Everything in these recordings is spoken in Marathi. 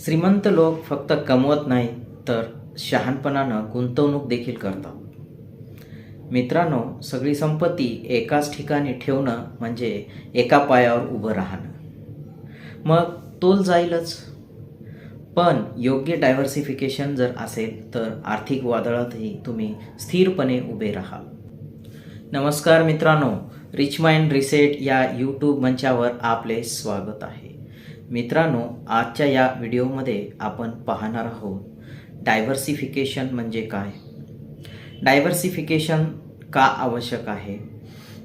श्रीमंत लोक फक्त कमवत नाही तर शहाणपणानं गुंतवणूक देखील करतात. मित्रांनो सगळी संपत्ती एकाच ठिकाणी ठेवणं म्हणजे एका पायावर उभं राहणं. मग तोल जाईलच. पण योग्य डायव्हर्सिफिकेशन जर असेल तर आर्थिक वादळातही तुम्ही स्थिरपणे उभे राहाल. नमस्कार मित्रांनो रिच माइंड रिसेट या यूट्यूब मंचावर आपले स्वागत आहे. मित्रांनो आजच्या या व्हिडिओमध्ये आपण पाहणार आहोत डायव्हर्सिफिकेशन म्हणजे काय? डायव्हर्सिफिकेशन का आवश्यक आहे?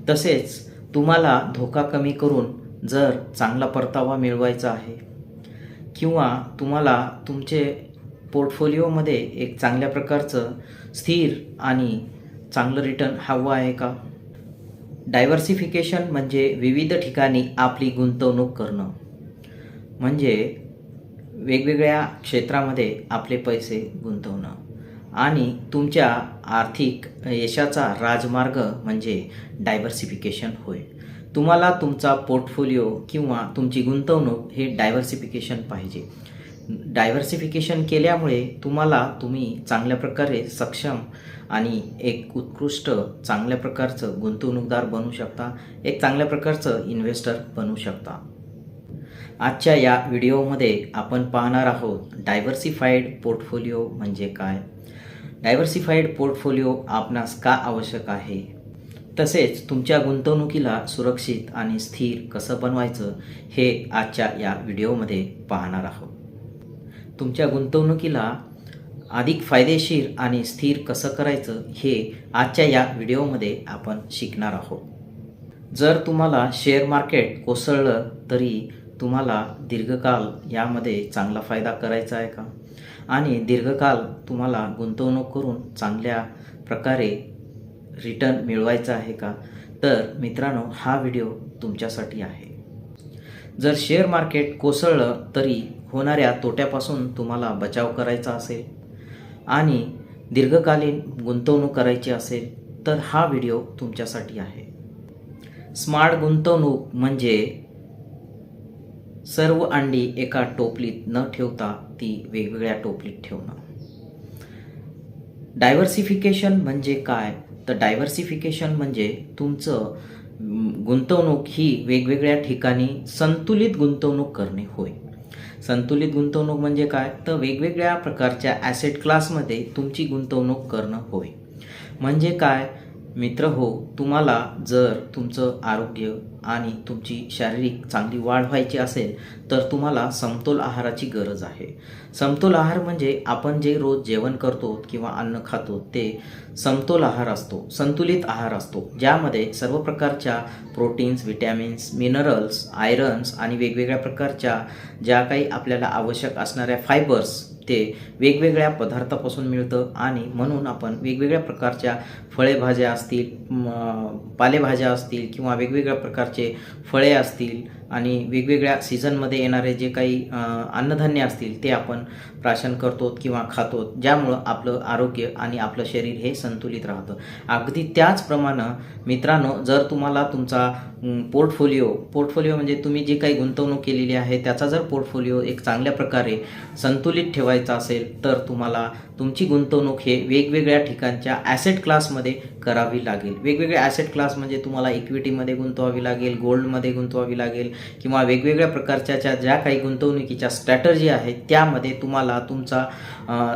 तसेच तुम्हाला धोका कमी करून जर चांगला परतावा मिळवायचा आहे किंवा तुम्हाला तुमचे पोर्टफोलिओमध्ये एक चांगल्या प्रकारचं स्थिर आणि चांगलं रिटर्न हवं आहे का? डायव्हर्सिफिकेशन म्हणजे विविध ठिकाणी आपली गुंतवणूक करणं. म्हणजे वेगवेगळ्या क्षेत्रामध्ये आपले पैसे गुंतवणं. आणि तुमच्या आर्थिक यशाचा राजमार्ग म्हणजे डायव्हर्सिफिकेशन होय. तुम्हाला तुमचा पोर्टफोलिओ किंवा तुमची गुंतवणूक हे डायव्हर्सिफिकेशन पाहिजे. डायव्हर्सिफिकेशन केल्यामुळे तुम्हाला तुम्ही चांगल्या प्रकारे सक्षम आणि एक उत्कृष्ट चांगल्या प्रकारचं गुंतवणूकदार बनू शकता एक चांगल्या प्रकारचं इन्व्हेस्टर बनू शकता. आजच्या या व्हिडिओमध्ये आपण पाहणार आहोत डायव्हर्सिफाईड पोर्टफोलिओ म्हणजे काय? डायव्हर्सिफाईड पोर्टफोलिओ आपणास का आवश्यक आहे? तसेच तुमच्या गुंतवणुकीला सुरक्षित आणि स्थिर कसं बनवायचं हे आजच्या या व्हिडिओमध्ये पाहणार आहोत. तुमच्या गुंतवणुकीला अधिक फायदेशीर आणि स्थिर कसं करायचं हे आजच्या या व्हिडिओमध्ये आपण शिकणार आहोत. जर तुम्हाला शेअर मार्केट कोसळलं तरी तुम्हाला दीर्घकाल यामध्ये चांगला फायदा करायचा आहे का? आणि दीर्घकाल तुम्हाला गुंतवणूक करून चांगल्या प्रकारे रिटर्न मिळवायचा आहे का? तर मित्रांनो हा व्हिडिओ तुमच्यासाठी आहे. जर शेअर मार्केट कोसळलं तरी होणाऱ्या तोट्यापासून तुम्हाला बचाव करायचा असेल आणि दीर्घकालीन गुंतवणूक करायची असेल तर हा व्हिडिओ तुमच्यासाठी आहे. स्मार्ट गुंतवणूक म्हणजे सर्व अंडी एका टोपलीत न ठेवता ती वेगवेगळ्या टोपलीत ठेवणं. डायव्हर्सिफिकेशन म्हणजे काय? तर डायव्हर्सिफिकेशन म्हणजे तुमचं गुंतवणूक ही वेगवेगळ्या ठिकाणी संतुलित गुंतवणूक करणे होय. संतुलित गुंतवणूक म्हणजे काय? तर वेगवेगळ्या प्रकारच्या ॲसेट क्लासमध्ये तुमची गुंतवणूक करणं होय. म्हणजे काय? मित्र हो तुम्हाला जर तुमचं आरोग्य आणि तुमची शारीरिक चांगली वाढ व्हायची असेल तर तुम्हाला समतोल आहाराची गरज आहे. समतोल आहार म्हणजे आपण जे रोज जेवण करतो किंवा अन्न खातो ते समतोल आहार असतो संतुलित आहार असतो. ज्यामध्ये सर्व प्रकारच्या प्रोटीन्स विटॅमिन्स मिनरल्स आयरन्स आणि वेगवेगळ्या प्रकारच्या ज्या काही आपल्याला आवश्यक असणाऱ्या फायबर्स ते वेगवेगळ्या पदार्थापासून मिळतं आणि म्हणून आपण वेगवेगळ्या प्रकारच्या फळेभाज्या असतील पालेभाज्या असतील किंवा वेगवेगळ्या प्रकारचे फळे असतील आणि वेगवेगळ्या सीझनमध्ये येणारे जे काही अन्नधान्य असतील ते आपण प्राशन करतो किंवा खातो ज्यामुळं आपलं आरोग्य आणि आपलं शरीर हे संतुलित राहतं. अगदी त्याचप्रमाणे मित्रांनो जर तुम्हाला तुमचा पोर्टफोलिओ पोर्टफोलिओ म्हणजे तुम्ही जी काही गुंतवणूक केलेली आहे त्याचा जर पोर्टफोलिओ एक चांगल्या प्रकारे संतुलित ठेवायचा असेल तर तुम्हाला तुमची गुंतवणूक हे वेगवेगळ्या ठिकाणच्या ॲसेट क्लासमध्ये करावी लागेल. वेगवेगळ्या ॲसेट क्लास म्हणजे तुम्हाला इक्विटीमध्ये गुंतवावी लागेल गोल्डमध्ये गुंतवावी लागेल किंवा वेगवेगळ्या प्रकारच्या ज्या ज्या काही गुंतवणुकीच्या स्ट्रॅटर्जी आहेत त्यामध्ये तुम्हाला तुमचा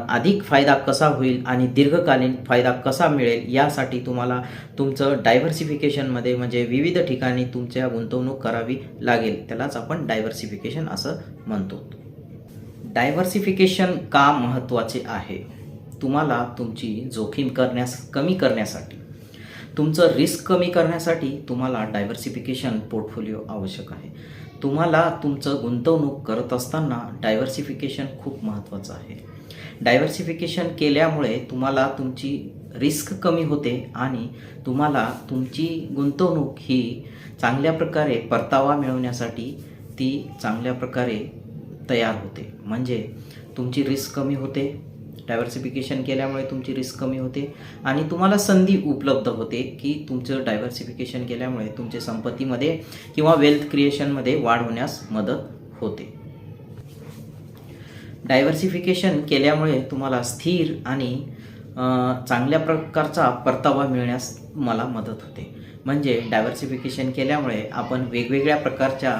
अधिक फायदा कसा होईल आणि दीर्घकालीन फायदा कसा मिळेल यासाठी तुम्हाला तुमचं डायव्हर्सिफिकेशनमध्ये म्हणजे विविध ठिकाणी तुमच्या गुंतवणूक करावी लागेल. त्यालाच आपण डायव्हर्सिफिकेशन असं म्हणतो. डायव्हर्सिफिकेशन का महत्त्वाचे आहे? तुम्हाला तुमची जोखीम करण्यास कमी करण्यासाठी. तुमचं रिस्क कमी करण्यासाठी तुम्हाला डायव्हर्सिफिकेशन पोर्टफोलिओ आवश्यक आहे. तुम्हाला तुमचं गुंतवणूक करत असताना डायव्हर्सिफिकेशन खूप महत्त्वाचं आहे. डायव्हर्सिफिकेशन केल्यामुळे तुम्हाला तुमची रिस्क कमी होते आणि तुम्हाला तुमची गुंतवणूक ही चांगल्या प्रकारे परतावा मिळवण्यासाठी ती चांगल्या प्रकारे तयार होते. म्हणजे तुमची रिस्क कमी होते डायव्हर्सिफिकेशन केल्यामुळे तुमची रिस्क कमी होते. आणि तुम्हाला संधी उपलब्ध होते की तुमचं डायव्हर्सिफिकेशन केल्यामुळे तुमच्या संपत्तीमध्ये किंवा वेल्थ क्रिएशनमध्ये वाढ होण्यास मदत होते. डायव्हर्सिफिकेशन केल्यामुळे तुम्हाला स्थिर आणि चांगल्या प्रकारचा परतावा मिळण्यास मला मदत होते. म्हणजे डायव्हर्सिफिकेशन केल्यामुळे आपण वेगवेगळ्या प्रकारच्या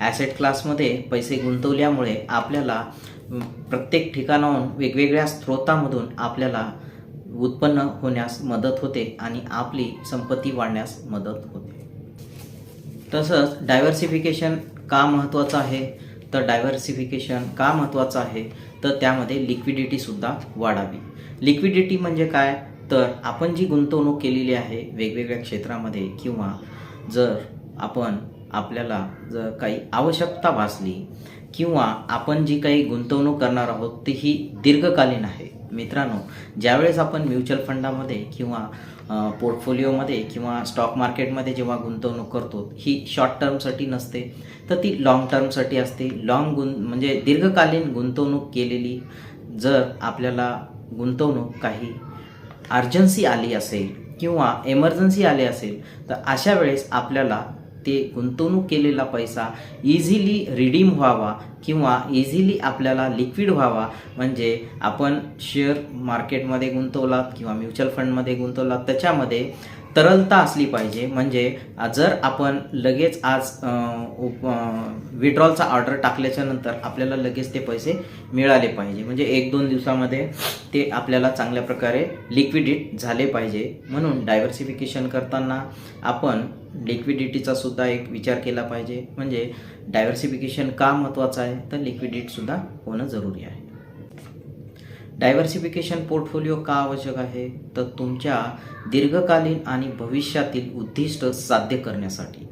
ॲसेट क्लासमध्ये पैसे गुंतवल्यामुळे आपल्याला प्रत्येक ठिकाणाहून वेगवेगळ्या स्रोतामधून आपल्याला उत्पन्न होण्यास मदत होते आणि आपली संपत्ती वाढण्यास मदत होते. तसंच डायव्हर्सिफिकेशन का महत्त्वाचं आहे? तर डायव्हर्सिफिकेशन का महत्त्वाचं आहे? तर त्यामध्ये लिक्विडिटीसुद्धा वाढावी. लिक्विडिटी म्हणजे काय? तर आपण जी गुंतवणूक केलेली आहे वेगवेगळ्या क्षेत्रामध्ये किंवा जर आपण आपल्याला जर काही आवश्यकता भासली किंवा आपण जी काही गुंतवणूक करणार आहोत ती ही दीर्घकालीन आहे. मित्रांनो ज्यावेळेस आपण म्युच्युअल फंडामध्ये किंवा पोर्टफोलिओमध्ये किंवा स्टॉक मार्केटमध्ये जेव्हा गुंतवणूक करतो ही शॉर्ट टर्मसाठी नसते. तर ती लाँग टर्मसाठी असते. लाँग गुं म्हणजे दीर्घकालीन गुंतवणूक केलेली जर आपल्याला गुंतवणूक काही अर्जन्सी आली असेल किंवा एमर्जन्सी आली असेल तर अशा वेळेस आपल्याला ते गुंतवणूक केलेला पैसा इझिली रिडीम व्हावा. किंवा इझिली आपल्याला लिक्विड व्हावा. म्हणजे आपण शेअर मार्केटमध्ये गुंतवलात किंवा म्युच्युअल फंडमध्ये गुंतवलात त्याच्यामध्ये तरलता असली पाहिजे. म्हणजे जर आपण लगेच आज विड्रॉलचा ऑर्डर टाकल्याच्या नंतर आपल्याला लगेच ते पैसे मिळाले पाहिजे. म्हणजे एक दोन दिवसामध्ये ते आपल्याला चांगल्या प्रकारे लिक्विडिट झाले पाहिजे. म्हणून डायव्हर्सिफिकेशन करताना आपण लिक्विडिटीचा सुद्धा एक विचार केला पाहिजे. म्हणजे डायव्हर्सिफिकेशन का महत्त्वाचं आहे? तर लिक्विडिटीसुद्धा होणं जरुरी आहे. डायव्हर्सिफिकेशन पोर्टफोलिओ का आवश्यक आहे? तर तुमच्या दीर्घकालीन आणि भविष्यातील उद्दिष्ट साध्य करण्यासाठी.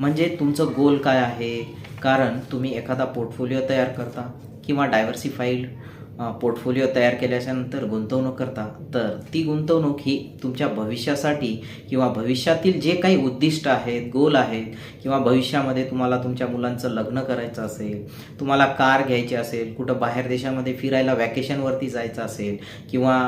म्हणजे तुमचं गोल काय आहे? कारण तुम्ही एखादा पोर्टफोलिओ तयार करता किंवा डायव्हर्सिफाईड पोर्टफोलिओ तयार केल्याच्यानंतर गुंतवणूक करता तर ती गुंतवणूक ही तुमच्या भविष्यासाठी किंवा भविष्यातील जे काही उद्दिष्ट आहेत गोल आहेत किंवा भविष्यामध्ये तुम्हाला तुमच्या मुलांचं लग्न करायचं असेल तुम्हाला कार घ्यायची असेल कुठं बाहेर देशामध्ये फिरायला वॅकेशनवरती जायचं असेल किंवा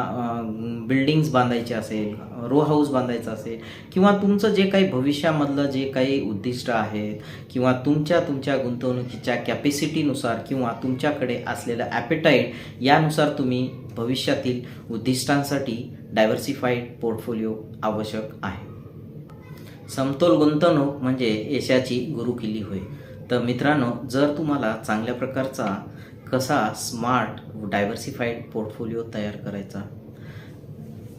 बिल्डिंग्स बांधायचे असेल रो हाऊस बांधायचं असेल किंवा तुमचं जे काही भविष्यामधलं जे काही उद्दिष्ट आहेत किंवा तुमच्या तुमच्या गुंतवणुकीच्या कॅपॅसिटीनुसार किंवा तुमच्याकडे असलेलं ॲपेटाईट यानुसार तुम्ही भविष्यातील उद्दिष्टांसाठी डायव्हर्सिफाईड पोर्टफोलिओ आवश्यक आहे. समतोल गुंतवणूक म्हणजे यशाची गुरुकिल्ली होय. तर मित्रांनो जर तुम्हाला चांगल्या प्रकारचा कसा स्मार्ट डायव्हर्सिफाईड पोर्टफोलिओ तयार करायचा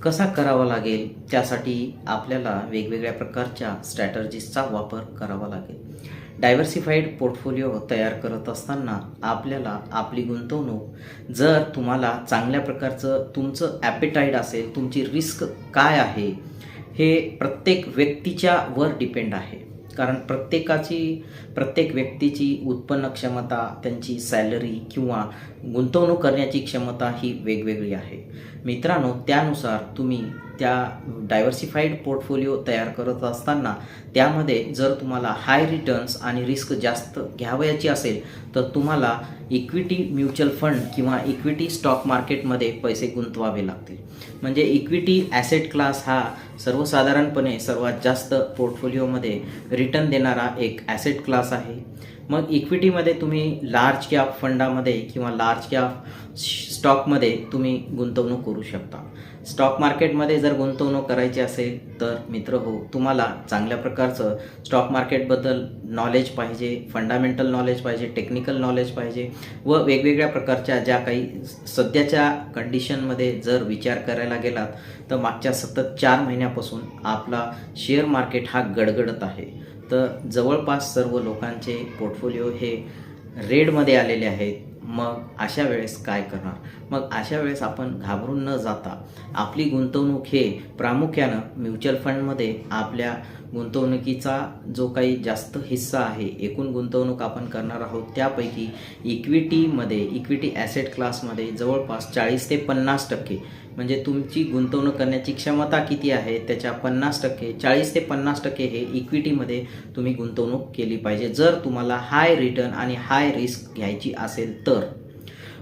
कसा करावा लागेल त्यासाठी आपल्याला वेगवेगळ्या प्रकारच्या स्ट्रॅटर्जीजचा वापर करावा लागेल. डायव्हर्सिफाईड पोर्टफोलिओ तयार करत असताना आपल्याला आपली गुंतवणूक जर तुम्हाला चांगल्या प्रकारचं तुमचं ॲपेटाईट असेल तुमची रिस्क काय आहे हे प्रत्येक व्यक्तीच्या वर डिपेंड आहे. कारण प्रत्येकाची प्रत्येक व्यक्तीची उत्पन्न क्षमता त्यांची सॅलरी किंवा गुंतवणूक करण्याची क्षमता ही वेगवेगळी आहे. मित्रांनो त्यानुसार तुम्ही त्या डायव्हर्सिफाईड पोर्टफोलिओ तयार करत असताना त्यामध्ये जर तुम्हाला हाय रिटर्न्स आणि रिस्क जास्त घ्यावयाची असेल तर तुम्हाला इक्विटी म्युच्युअल फंड किंवा इक्विटी स्टॉक मार्केटमध्ये पैसे गुंतवावे लागतील. म्हणजे इक्विटी ॲसेट क्लास हा सर्वसाधारणपणे सर्वात जास्त पोर्टफोलिओमध्ये रिटर्न देणारा एक ॲसेट क्लास आहे. मग इक्विटीमध्ये तुम्ही लार्ज कॅप फंडामध्ये किंवा लार्ज कॅप स्टॉकमध्ये तुम्ही गुंतवणूक करू शकता. स्टॉक मार्केटमध्ये जर गुंतवणूक करायची असेल तर मित्र हो तुम्हाला चांगल्या प्रकारचं स्टॉक मार्केटबद्दल नॉलेज पाहिजे फंडामेंटल नॉलेज पाहिजे टेक्निकल नॉलेज पाहिजे व वेगवेगळ्या प्रकारच्या ज्या काही सध्याच्या कंडिशनमध्ये जर विचार करायला गेलात तर मागच्या सतत चार महिन्यापासून आपला शेअर मार्केट हा गडगडत आहे. तर जवळपास सर्व लोकांचे पोर्टफोलिओ हे रेडमध्ये आलेले आहेत. मग अशा वेळेस काय करणार? मग अशा वेळेस आपण घाबरून न जाता आपली गुंतवणूक हे प्रामुख्यानं म्युच्युअल फंडमध्ये आपल्या गुंतवणुकीचा जो काही जास्त हिस्सा आहे एकूण गुंतवणूक आपण करणार आहोत त्यापैकी इक्विटीमध्ये इक्विटी ॲसेट क्लासमध्ये जवळपास चाळीस ते पन्नास टक्के. म्हणजे तुमची गुंतवणूक करण्याची क्षमता किती आहे त्याच्या पन्नास टक्के चाळीस ते पन्नास टक्के हे इक्विटीमध्ये तुम्ही गुंतवणूक केली पाहिजे. जर तुम्हाला हाय रिटर्न आणि हाय रिस्क घ्यायची असेल तर.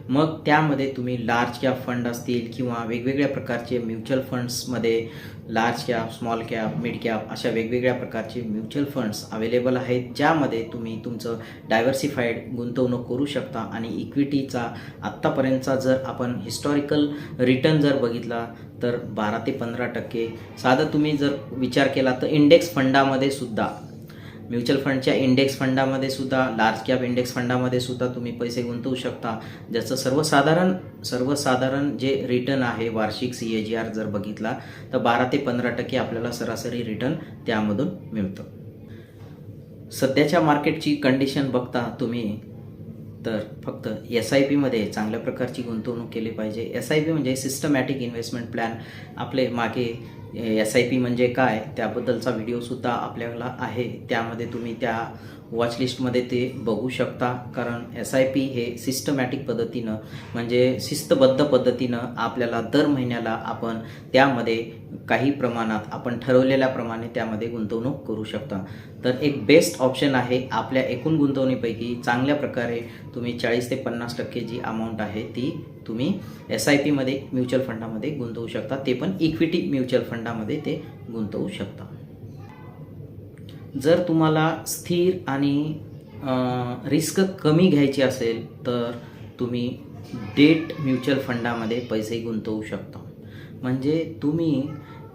मग त्यामध्ये तुम्ही लार्ज कॅप फंड असतील किंवा वेगवेगळ्या प्रकारचे mutual फंड्समध्ये large cap small cap mid cap अशा वेगवेगळ्या प्रकारचे म्युच्युअल फंड्स अवेलेबल आहेत ज्यामध्ये तुम्ही तुमचं डायव्हर्सिफाईड गुंतवणूक करू शकता आणि इक्विटीचा आत्तापर्यंतचा जर आपण हिस्टॉरिकल रिटर्न जर बघितला तर बारा ते पंधरा टक्के. साधं तुम्ही जर विचार केला तर इंडेक्स फंडामध्ये सुद्धा म्युच्युअल फंडच्या इंडेक्स फंडामध्ये सुद्धा लार्ज कॅप इंडेक्स फंडामध्ये सुद्धा तुम्ही पैसे गुंतवू शकता. ज्याचं सर्वसाधारण सर्वसाधारण जे रिटर्न आहे वार्षिक सी ए जी आर जर बघितला तर बारा ते पंधरा टक्के आपल्याला सरासरी रिटर्न त्यामधून मिळतं. सध्याच्या मार्केटची कंडिशन बघता तुम्ही तर फक्त एस आय पीमध्ये चांगल्या प्रकारची गुंतवणूक केली पाहिजे. एस आय पी म्हणजे सिस्टमॅटिक इन्व्हेस्टमेंट प्लॅन आपले मागे एस आय पी म्हणजे काय त्याबद्दलचा व्हिडिओसुद्धा आपल्याला आहे. त्यामध्ये तुम्ही त्या वॉचलिस्टमध्ये ते बघू शकता. कारण एस आय पी हे सिस्टमॅटिक पद्धतीनं म्हणजे शिस्तबद्ध पद्धतीनं आपल्याला दर महिन्याला आपण त्यामध्ये काही प्रमाणात आपण ठरवलेल्याप्रमाणे त्यामध्ये गुंतवणूक करू शकता. तर एक बेस्ट ऑप्शन आहे आपल्या एकूण गुंतवणीपैकी चांगल्या प्रकारे तुम्ही चाळीस ते पन्नास टक्के जी अमाऊंट आहे ती तुम्ही एस आय पीमध्ये म्युच्युअल फंडामध्ये गुंतवू शकता. ते पण इक्विटी म्युच्युअल फंडामध्ये ते गुंतवू शकता. जर तुम्हाला स्थिर आणि रिस्क कमी घ्यायची असेल तर तुम्ही डेट म्युच्युअल फंडामध्ये पैसे गुंतवू शकता. म्हणजे तुम्ही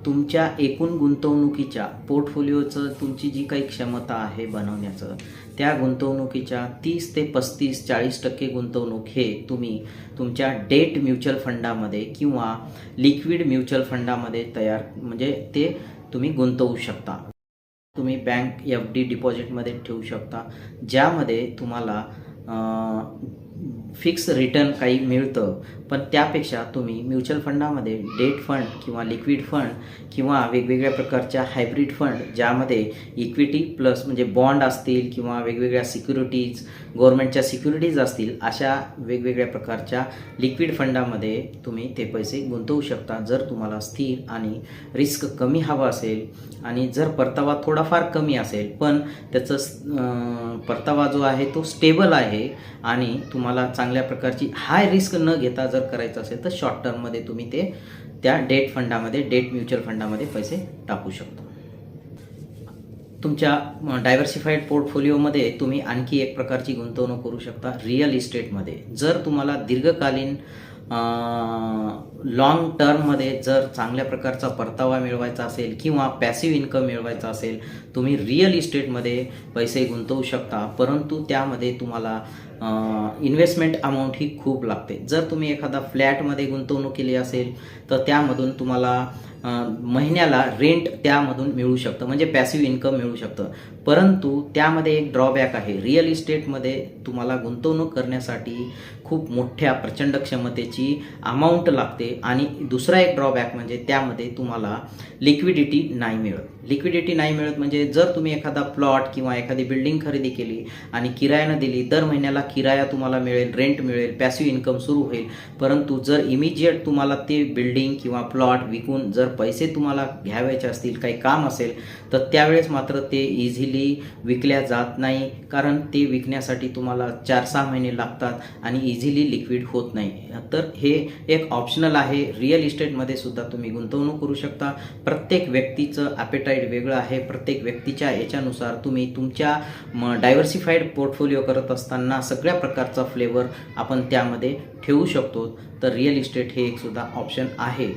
तुमच्या एकूण गुंतवणुकीच्या पोर्टफोलिओचं तुमची जी काही क्षमता आहे बनवण्याचं त्या गुंतवणुकीच्या तीस ते पस्तीस चाळीस टक्के गुंतवणूक हे तुम्ही तुमच्या डेट म्युच्युअल फंडामध्ये किंवा लिक्विड म्युच्युअल फंडामध्ये तयार म्हणजे ते तुम्ही गुंतवू शकता. तुम्ही बँक एफ डी डिपॉझिटमध्ये ठेवू शकता. ज्यामध्ये तुम्हाला फिक्स रिटर्न काही मिळतं पण त्यापेक्षा तुम्ही म्युच्युअल फंडामध्ये डेट फंड किंवा लिक्विड फंड किंवा वेगवेगळ्या प्रकारच्या हायब्रिड फंड ज्यामध्ये इक्विटी प्लस म्हणजे बॉन्ड असतील किंवा वेगवेगळ्या सिक्युरिटीज गव्हर्मेंटच्या सिक्युरिटीज असतील अशा वेगवेगळ्या प्रकारच्या लिक्विड फंडामध्ये तुम्ही ते पैसे गुंतवू शकता जर तुम्हाला स्थिर आणि रिस्क कमी हवा असेल. आणि जर परतावा थोडाफार कमी असेल पण त्याचं परतावा जो आहे तो स्टेबल आहे आणि तुम्हाला चांगल्या प्रकारची हाय रिस्क न घेता जर करायचं असेल तर शॉर्ट टर्ममध्ये तुम्ही ते त्या डेट फंडामध्ये डेट म्युच्युअल फंडामध्ये पैसे टाकू शकता. तुमच्या डायव्हर्सिफाईड पोर्टफोलिओमध्ये तुम्ही आणखी एक प्रकारची गुंतवणूक करू शकता रिअल इस्टेटमध्ये जर तुम्हाला दीर्घकालीन लॉंग टर्ममध्ये जर चांगल्या प्रकारचा परतावा मिळवायचा असेल किंवा पॅसिव्ह इन्कम मिळवायचा असेल तुम्ही रिअल इस्टेटमध्ये पैसे गुंतवू शकता परंतु त्यामध्ये तुम्हाला इन्व्हेस्टमेंट अमाऊंट ही खूप लागते. जर तुम्ही एखादा फ्लॅटमध्ये गुंतवणूक केली असेल तर त्यामधून तुम्हाला महिन्याला रेंट त्यामधून मिळू शकतं. म्हणजे पॅसिव्ह इन्कम मिळू शकतं. परंतु त्यामध्ये एक ड्रॉबॅक आहे. रिअल इस्टेटमध्ये तुम्हाला गुंतवणूक करण्यासाठी खूप मोठ्या प्रचंड क्षमतेची अमाऊंट लागते. आणि दुसरा एक ड्रॉबॅक म्हणजे त्यामध्ये तुम्हाला लिक्विडिटी नाही मिळत. लिक्विडिटी नाही मिळत म्हणजे जर तुम्ही एखादा प्लॉट किंवा एखादी बिल्डिंग खरेदी केली आणि किरायानं दिली दर महिन्याला किराया तुम्हाला मिळेल रेंट मिळेल पॅसिव्ह इन्कम सुरू होईल. परंतु जर इमिजिएट तुम्हाला ते बिल्डिंग किंवा प्लॉट विकून जर पैसे तुम्हाला घ्यावायचे असतील काही काम असेल तर त्यावेळेस मात्र ते इझिली विकल्या जात नाही कारण ते विकण्यासाठी तुम्हाला चार सहा महिने लागतात आणि इझिली लिक्विड होत नाही. तर हे एक ऑप्शनल आहे. रिअल इस्टेटमध्ये सुद्धा तुम्ही गुंतवणूक करू शकता. प्रत्येक व्यक्तीचं ॲपेटाईट वेगळं आहे. प्रत्येक व्यक्तीच्या याच्यानुसार तुम्ही तुमच्या डायव्हर्सिफाईड पोर्टफोलिओ करत असताना सगळ्या प्रकारचा फ्लेवर आपण त्यामध्ये ठेवू शकतो. तर रिअल इस्टेट हे एक सुद्धा ऑप्शन आहे.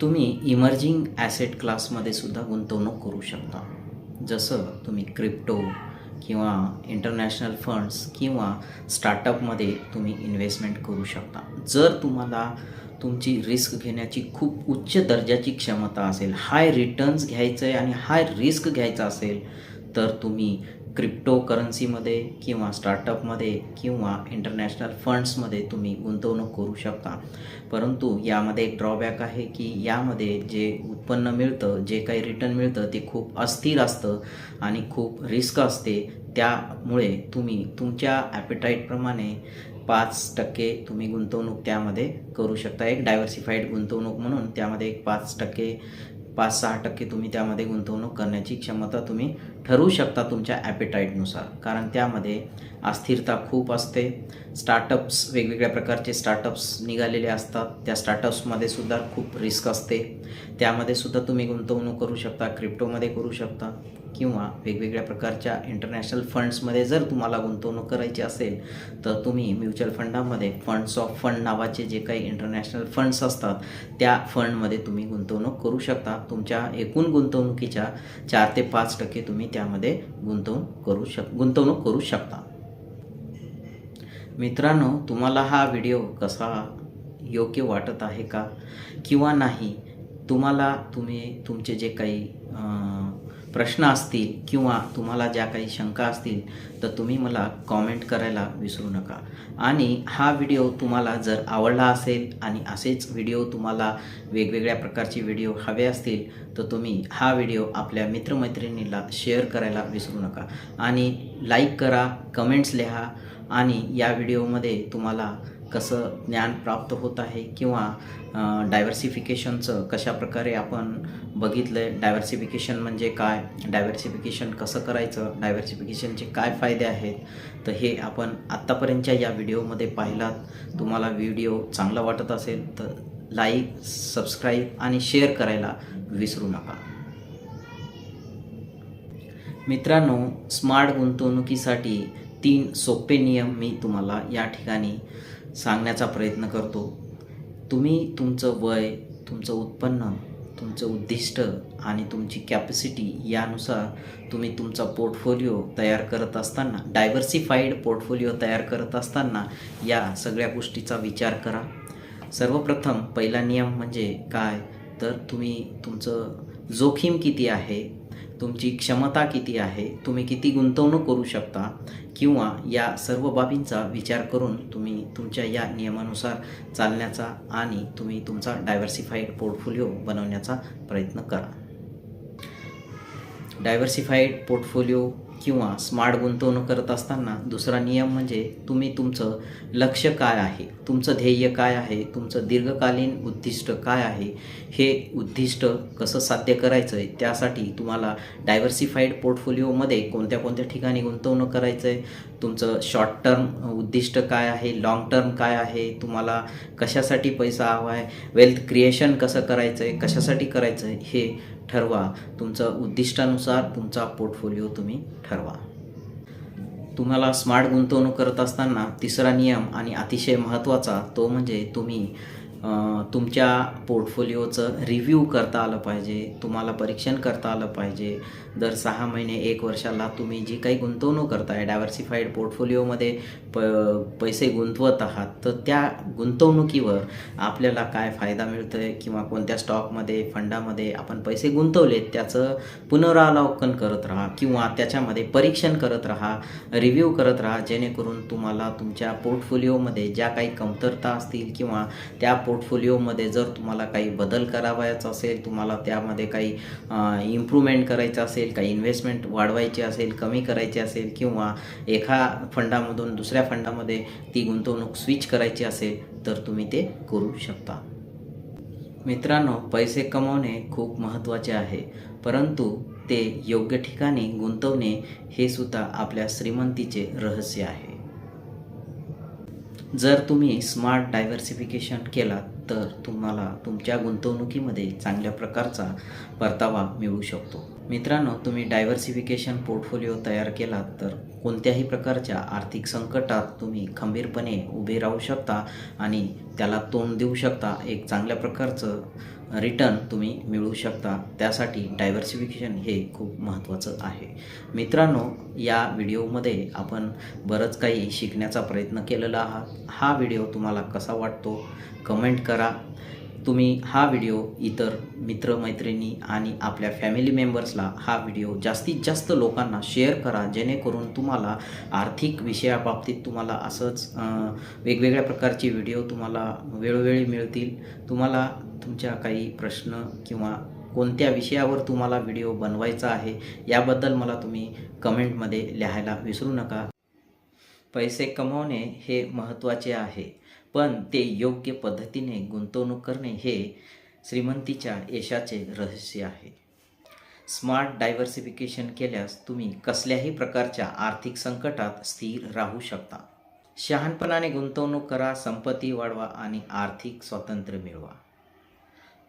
तुम्ही इमर्जिंग ॲसेट क्लासमध्ये सुद्धा गुंतवणूक करू शकता. जसं तुम्ही क्रिप्टो किंवा इंटरनॅशनल फंड्स किंवा स्टार्टअपमध्ये तुम्ही इन्व्हेस्टमेंट करू शकता. जर तुम्हाला तुमची रिस्क घेण्याची खूप उच्च दर्जाची क्षमता असेल हाय रिटर्न्स घ्यायचं आहे आणि हाय रिस्क घ्यायचा असेल तर तुम्ही क्रिप्टो करन्सीमध्ये किंवा स्टार्टअपमध्ये किंवा इंटरनॅशनल फंड्समध्ये तुम्ही गुंतवणूक करू शकता. परंतु यामध्ये एक ड्रॉबॅक आहे की यामध्ये जे उत्पन्न मिळतं जे काही रिटर्न मिळतं ते खूप अस्थिर असतं आणि खूप रिस्क असते. त्यामुळे तुम्ही तुमच्या ॲपिटाईटप्रमाणे पाच टक्के तुम्ही गुंतवणूक त्यामध्ये करू शकता. एक डायव्हर्सिफाईड गुंतवणूक म्हणून त्यामध्ये एक पाच टक्के पाच सहा टक्के तुम्ही त्यामध्ये गुंतवणूक करण्याची क्षमता तुम्ही ठरवू शकता तुमच्या ॲपेटाईटनुसार कारण त्यामध्ये अस्थिरता खूप असते. स्टार्टअप्स वेगवेगळ्या प्रकारचे स्टार्टअप्स निघालेले असतात. त्या स्टार्टअप्समध्ये सुद्धा खूप रिस्क असते. त्यामध्ये सुद्धा तुम्ही गुंतवणूक करू शकता क्रिप्टोमध्ये करू शकता किंवा वेगवेगळ्या प्रकारच्या इंटरनॅशनल फंड्समध्ये जर तुम्हाला गुंतवणूक करायची असेल तर तुम्ही म्युच्युअल फंडामध्ये फंड्स ऑफ फंड नावाचे जे काही इंटरनॅशनल फंड्स असतात त्या फंडमध्ये तुम्ही गुंतवणूक करू शकता. तुमच्या एकूण गुंतवणुकीच्या चार ते पाच टक्के तुम्ही त्यामध्ये गुंतवणूक करू शक गुंतवणूक करू शकता. मित्रांनो तुम्हाला हा व्हिडिओ कसा योग्य वाटत आहे का? किंवा नाही तुम्हाला तुम्ही तुमचे जे काही प्रश्न असतील किंवा तुम्हाला ज्या काही शंका असतील तर तुम्ही मला कॉमेंट करायला विसरू नका. आणि हा व्हिडिओ तुम्हाला जर आवडला असेल आणि असेच व्हिडिओ तुम्हाला वेगवेगळ्या प्रकारचे व्हिडिओ हवे असतील तर तुम्ही हा व्हिडिओ आपल्या मित्रमैत्रिणीला शेअर करायला विसरू नका. आणि लाईक करा कमेंट्स लिहा आणि या व्हिडिओमध्ये तुम्हाला कसं ज्ञान प्राप्त होत आहे किंवा डायव्हर्सिफिकेशनचं कशा प्रकारे आपण बघितलं आहे डायव्हर्सिफिकेशन म्हणजे काय डायव्हर्सिफिकेशन कसं करायचं डायव्हर्सिफिकेशनचे काय फायदे आहेत तर हे आपण आत्तापर्यंतच्या या व्हिडिओमध्ये पाहिलात. तुम्हाला व्हिडिओ चांगला वाटत असेल तर लाईक सबस्क्राईब आणि शेअर करायला विसरू नका. मित्रांनो स्मार्ट गुंतवणुकीसाठी तीन सोपे नियम मी तुम्हाला या ठिकाणी सांगण्याचा प्रयत्न करतो. तुम्ही तुमचं वय तुमचं उत्पन्न तुमचं उद्दिष्ट आणि तुमची कॅपॅसिटी यानुसार तुम्ही तुमचा पोर्टफोलिओ तयार करत असताना डायव्हर्सिफाईड पोर्टफोलिओ तयार करत असताना या सगळ्या गोष्टीचा विचार करा. सर्वप्रथम पहिला नियम म्हणजे काय? तर तुम्ही तुमचं जोखीम किती आहे? तुमची क्षमता किती आहे तुम्ही किती गुंतवणूक करू शकता किंवा या सर्व बाबींचा विचार करून तुम्ही तुमच्या या नियमानुसार चालण्याचा आणि तुम्ही तुमचा डायव्हर्सिफाईड पोर्टफोलिओ बनवण्याचा प्रयत्न करा. डायव्हर्सिफाईड पोर्टफोलिओ किंवा स्मार्ट गुंतवणूक करत असताना दुसरा नियम म्हणजे तुम्ही तुमचं लक्ष काय आहे? तुमचं ध्येय काय आहे? तुमचं दीर्घकालीन उद्दिष्ट काय आहे? हे उद्दिष्ट कसं साध्य करायचं आहे त्यासाठी तुम्हाला डायव्हर्सिफाईड पोर्टफोलिओमध्ये कोणत्या कोणत्या ठिकाणी गुंतवणूक करायचं आहे तुमचं शॉर्ट टर्म उद्दिष्ट काय आहे? लाँग टर्म काय आहे? तुम्हाला कशासाठी पैसा हवा आहे? वेल्थ क्रिएशन कसं करायचं आहे कशासाठी करायचं आहे हे ठरवा. तुमचं उद्दिष्टानुसार तुमचा पोर्टफोलिओ तुम्ही ठरवा. तुम्हाला स्मार्ट गुंतवणूक करत असताना तिसरा नियम आणि अतिशय महत्त्वाचा तो म्हणजे तुम्ही तुमच्या पोर्टफोलिओचं रिव्ह्यू करता आलं पाहिजे तुम्हाला परीक्षण करता आलं पाहिजे. दर सहा महिने एक वर्षाला तुम्ही जी काही गुंतवणूक करताय डायव्हर्सिफाईड पोर्टफोलिओमध्ये प पैसे गुंतवत आहात तर त्या गुंतवणुकीवर आपल्याला काय फायदा मिळतो आहे किंवा कोणत्या स्टॉकमध्ये फंडामध्ये आपण पैसे गुंतवलेत त्याचं पुनरावलोकन करत राहा किंवा त्याच्यामध्ये परीक्षण करत राहा रिव्ह्यू करत राहा जेणेकरून तुम्हाला तुमच्या पोर्टफोलिओमध्ये ज्या काही कमतरता असतील किंवा त्या पोर्टफोलिओमध्ये जर तुम्हाला काही बदल करावायचा असेल तुम्हाला त्यामध्ये काही इम्प्रूव्हमेंट करायचं असेल काही इन्व्हेस्टमेंट वाढवायची असेल कमी करायची असेल किंवा एका फंडामधून दुसऱ्या फंडामध्ये ती गुंतवणूक स्विच करायची असेल तर तुम्ही ते करू शकता. मित्रांनो पैसे कमवणे खूप महत्त्वाचे आहे परंतु ते योग्य ठिकाणी गुंतवणे हे सुद्धा आपल्या श्रीमंतीचे रहस्य आहे. जर तुम्ही स्मार्ट डायव्हर्सिफिकेशन केलात तर तुम्हाला तुमच्या गुंतवणुकीमध्ये चांगल्या प्रकारचा परतावा मिळू शकतो. मित्रांनो तुम्ही डायव्हर्सिफिकेशन पोर्टफोलिओ तयार केलात तर कोणत्याही प्रकारच्या आर्थिक संकटात तुम्ही खंबीरपणे उभे राहू शकता आणि त्याला तोंड देऊ शकता. एक चांगल्या प्रकारचं रिटर्न तुम्ही मिळवू शकता. त्यासाठी डायव्हर्सिफिकेशन हे खूप महत्त्वाचं आहे. मित्रांनो या व्हिडिओमध्ये आपण बरंच काही शिकण्याचा प्रयत्न केलेला आहात. हा व्हिडिओ तुम्हाला कसा वाटतो? कमेंट करा. तुम्ही हा व्हिडिओ इतर मित्रमैत्रिणी आणि आपल्या फॅमिली मेंबर्सला हा व्हिडिओ जास्तीत जास्त लोकांना शेअर करा जेणेकरून तुम्हाला आर्थिक विषयाबाबतीत तुम्हाला असंच वेगवेगळ्या प्रकारचे व्हिडिओ तुम्हाला वेळोवेळी मिळतील. तुम्हाला तुमच्या काही प्रश्न किंवा कोणत्या विषयावर तुम्हाला व्हिडिओ बनवायचा आहे याबद्दल मला तुम्ही कमेंटमध्ये लिहायला विसरू नका. पैसे कमवणे हे महत्त्वाचे आहे. पण ते योग्य पद्धतीने गुंतवणूक करणे हे श्रीमंतीच्या यशाचे रहस्य आहे. स्मार्ट डायव्हर्सिफिकेशन केल्यास तुम्ही कसल्याही प्रकारच्या आर्थिक संकटात स्थिर राहू शकता. शहाणपणाने गुंतवणूक करा संपत्ती वाढवा आणि आर्थिक स्वातंत्र्य मिळवा.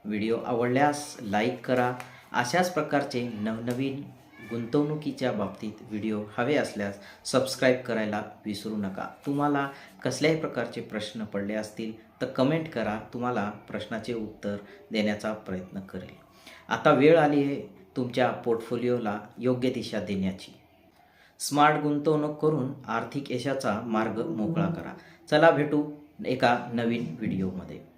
व्हिडिओ आवडल्यास लाईक करा. अशाच प्रकारचे नवनवीन गुंतवणुकीच्या बाबतीत व्हिडिओ हवे असल्यास सबस्क्राईब करायला विसरू नका. तुम्हाला कसल्याही प्रकारचे प्रश्न पडले असतील तर कमेंट करा. तुम्हाला प्रश्नाचे उत्तर देण्याचा प्रयत्न करेल. आता वेळ आली आहे तुमच्या पोर्टफोलिओला योग्य दिशा देण्याची. स्मार्ट गुंतवणूक करून आर्थिक यशाचा मार्ग मोकळा करा. चला भेटू एका नवीन व्हिडिओमध्ये.